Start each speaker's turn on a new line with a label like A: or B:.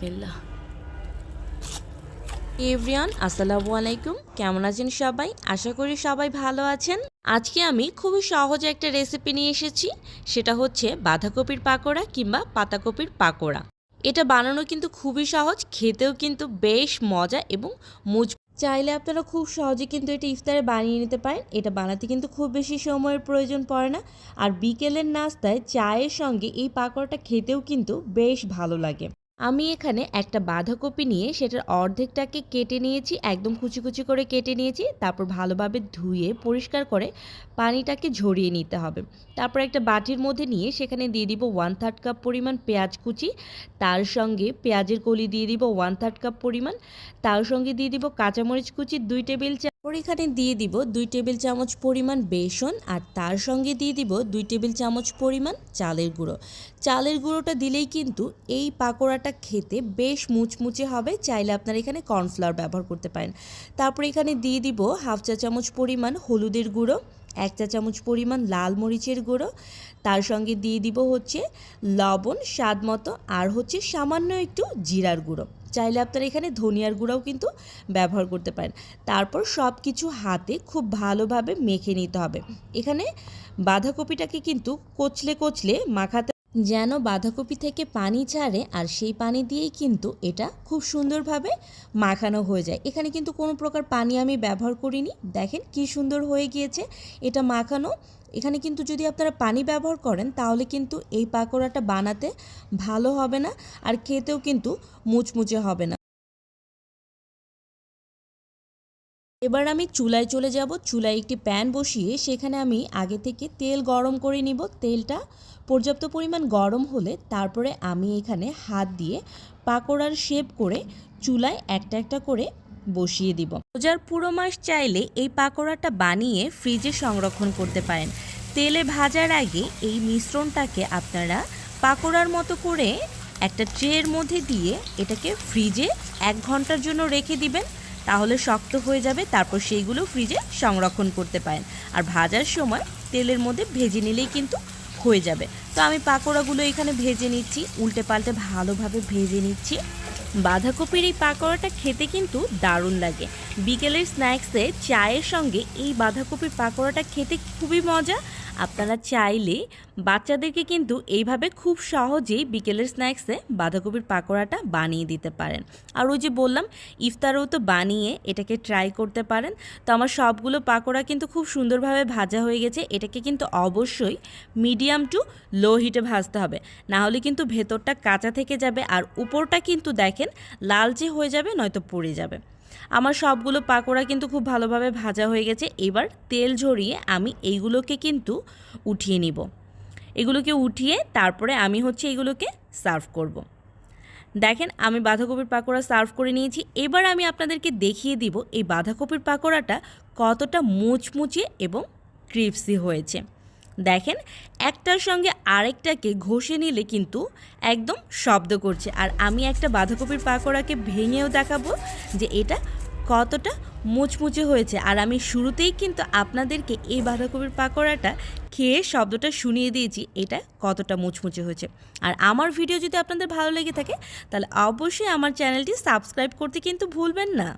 A: বিসমিল্লাহ। এভরিয়ান আসসালামু আলাইকুম। কেমন আছেন সবাই? আশা করি সবাই ভালো আছেন। আজকে আমি খুবই সহজ একটা রেসিপি নিয়ে এসেছি। সেটা হচ্ছে বাঁধাকপির পাকোড়া কিংবা পাতাকপির পাকোড়া। এটা বানানো কিন্তু খুবই সহজ, খেতেও কিন্তু বেশ মজা এবং মুজ চাইলে আপনারা খুব সহজে কিন্তু এটা ইফতারে বানিয়ে নিতে পারেন। এটা বানাতে কিন্তু খুব বেশি সময়ের প্রয়োজন পড়ে না। আর বিকেলের নাস্তায় চায়ের সঙ্গে এই পাকোড়াটা খেতেও কিন্তু বেশ ভালো লাগে। আমি এখানে একটা বাঁধাকপি নিয়ে সেটার অর্ধেকটাকে কেটে নিয়েছি, একদম কুচি কুচি করে কেটে নিয়েছি, তারপর ভালোভাবে ধুয়ে পরিষ্কার করে পানিটাকে ঝরিয়ে নিতে হবে। তারপর একটা বাটির মধ্যে নিয়ে সেখানে দিয়ে দিব ওয়ান থার্ড কাপ পরিমাণ পেঁয়াজ কুচি, তার সঙ্গে পেঁয়াজের কলি দিয়ে দিব ওয়ান থার্ড কাপ পরিমাণ, তার সঙ্গে দিয়ে দিব কাঁচামরিচ কুচি, দুই টেবিল চামচ এখানে দিয়ে দিব দুই টেবিল চামচ পরিমাণ বেসন আর তার সঙ্গে দিয়ে দিব দুই টেবিল চামচ পরিমাণ চালের গুঁড়ো। চালের গুঁড়োটা দিলেই কিন্তু এই পাকোড়াটা খেতে বেশ মুচমুচে হবে। চাইলে আপনারা এখানে কর্নফ্লাওয়ার ব্যবহার করতে পারেন। তারপর এখানে দিয়ে দিব হাফ চা চামচ পরিমাণ হলুদের গুঁড়ো। এক চা চামচ পরিমাণ লাল মরিচের গুঁড়ো, তার সঙ্গে দিয়ে দিব হচ্ছে লবণ, স্বাদ মতো, আর হচ্ছে সামান্য একটু জিরার গুঁড়ো। চাইলে আপনারা এখানে ধনিয়ার গুঁড়াও কিন্তু ব্যবহার করতে পারেন। তারপর সব কিছু হাতে খুব ভালোভাবে মেখে নিতে হবে। এখানে বাঁধাকপিটাকে কিন্তু কচলে কচলে মাখাতে যেন বাঁধাকপি থেকে পানি ছাড়ে আর সেই পানি দিয়েই কিন্তু এটা খুব সুন্দরভাবে মাখানো হয়ে যায়। এখানে কিন্তু কোনো প্রকার পানি আমি ব্যবহার করিনি। দেখেন কি সুন্দর হয়ে গিয়েছে এটা মাখানো। এখানে কিন্তু যদি আপনারা পানি ব্যবহার করেন তাহলে কিন্তু এই পাকোড়াটা বানাতে ভালো হবে না আর খেতেও কিন্তু মুচমুচে হবে না। এবার আমি চুলায় চলে যাব। চুলায় একটি প্যান বসিয়ে সেখানে আমি আগে থেকে তেল গরম করে নিব। তেলটা পর্যাপ্ত পরিমাণ গরম হলে তারপরে আমি এখানে হাত দিয়ে পাকোড়ার শেপ করে চুলায় একটা একটা করে বসিয়ে দিব। রোজার পুরো মাস চাইলে এই পাকোড়াটা বানিয়ে ফ্রিজে সংরক্ষণ করতে পারেন। তেলে ভাজার আগে এই মিশ্রণটাকে আপনারা পাকোড়ার মতো করে একটা ট্রের মধ্যে দিয়ে এটাকে ফ্রিজে এক ঘণ্টার জন্য রেখে দিবেন। তাহলে শক্ত হয়ে যাবে, তারপর সেইগুলো ফ্রিজে সংরক্ষণ করতে পারেন। আর ভাজার সময় তেলের মধ্যে ভেজে নিলেই কিন্তু হয়ে যাবে। তো আমি পাকোড়াগুলো এখানে ভেজে নিচ্ছি উল্টে পাল্টে ভালোভাবে ভেজে নিচ্ছি। বাঁধাকপির এই পাকোড়াটা খেতে কিন্তু দারুণ লাগে। বিকেলের স্ন্যাক্সে চায়ের সঙ্গে এই বাঁধাকপির পাকোড়াটা খেতে খুবই মজা আপনারা চাইলে বাচ্চাদেরকে কিন্তু এইভাবে খুব সহজেই বিকেলের স্ন্যাক্সে বাঁধাকপির পাকোড়াটা বানিয়ে দিতে পারেন। আর ওই যে বললাম, ইফতারেও তো বানিয়ে এটাকে ট্রাই করতে পারেন। তো আমার সবগুলো পাকোড়া কিন্তু খুব সুন্দরভাবে ভাজা হয়ে গেছে। এটাকে কিন্তু অবশ্যই মিডিয়াম টু লো হিটে ভাজতে হবে। না হলে কিন্তু ভেতরটা কাঁচা থেকে যাবে। আর উপরটা কিন্তু দেখেন, লালচে হয়ে যাবে, নয়তো পড়ে যাবে। আমার সবগুলো পাকোড়া কিন্তু খুব ভালোভাবে ভাজা হয়ে গেছে। এবার তেল ঝরিয়ে আমি এইগুলোকে কিন্তু উঠিয়ে নিব। এগুলোকে উঠিয়ে তারপরে আমি হচ্ছে এগুলোকে সার্ভ করব। দেখেন, আমি বাঁধাকপির পাকোড়া সার্ভ করে নিয়েছি। এবার আমি আপনাদেরকে দেখিয়ে দিব এই বাঁধাকপির পাকোড়াটা কতটা মুচমুচে এবং ক্রিপসি হয়েছে। দেখেন, একটার সঙ্গে আরেকটাকে ঘষে নিলে কিন্তু একদম শব্দ করছে। আর আমি একটা বাঁধাকপির পাকোড়াকে ভেঙেও দেখাবো যে এটা কতটা মুচমুচে হয়েছে। আর আমি শুরুতেই কিন্তু আপনাদেরকে এই বাঁধাকপির পাকোড়াটা খেয়ে শব্দটা শুনিয়ে দিয়েছি, এটা কতটা মুচমুচে হয়েছে। আর আমার ভিডিও যদি আপনাদের ভালো লেগে থাকে, তাহলে অবশ্যই আমার চ্যানেলটি সাবস্ক্রাইব করতে কিন্তু ভুলবেন না।